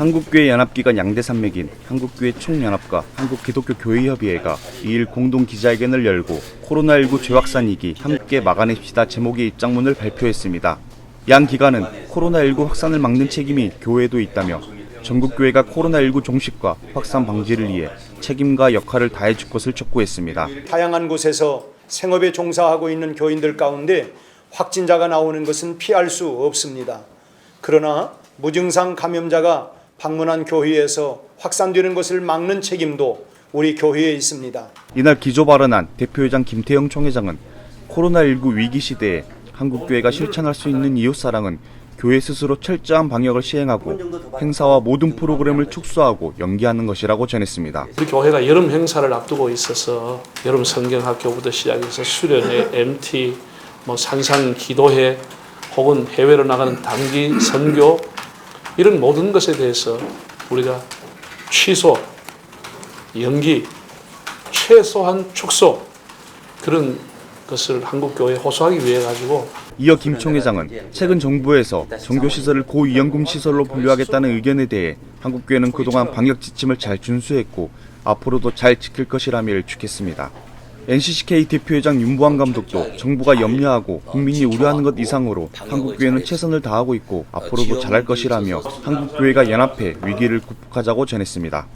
한국교회 연합기관 양대 산맥인 한국교회 총연합과 한국기독교교회협의회가 2일 공동 기자회견을 열고 코로나19 재확산 위기 함께 막아냅시다 제목의 입장문을 발표했습니다. 양 기관은 코로나19 확산을 막는 책임이 교회에도 있다며 전국교회가 코로나19 종식과 확산 방지를 위해 책임과 역할을 다해 줄 것을 촉구했습니다. 다양한 곳에서 생업에 종사하고 있는 교인들 가운데 확진자가 나오는 것은 피할 수 없습니다. 그러나 무증상 감염자가 방문한 교회에서 확산되는 것을 막는 책임도 우리 교회에 있습니다. 이날 기조 발언한 대표회장 김태영 총회장은 코로나19 위기 시대에 한국 교회가 실천할 수 있는 이웃 사랑은 교회 스스로 철저한 방역을 시행하고 행사와 모든 프로그램을 축소하고 연기하는 것이라고 전했습니다. 우리 교회가 여름 행사를 앞두고 있어서 여름 성경학교부터 시작해서 수련회, MT, 뭐 산상 기도회 혹은 해외로 나가는 단기 선교 이런 모든 것에 대해서 우리가 취소, 연기, 최소한 축소 그런 것을 한국 교회에 호소하기 위해 가지고 이어 김 총 회장은 최근 정부에서 종교시설을 고위험군 시설로 분류하겠다는 의견에 대해 한국교회는 그동안 방역 지침을 잘 준수했고 앞으로도 잘 지킬 것이라며 일축했습니다. NCCK 대표회장 윤보한 감독도 정부가 염려하고 국민이 우려하는 것 이상으로 한국교회는 최선을 다하고 있고 앞으로도 잘할 것이라며 한국교회가 연합해 위기를 극복하자고 전했습니다.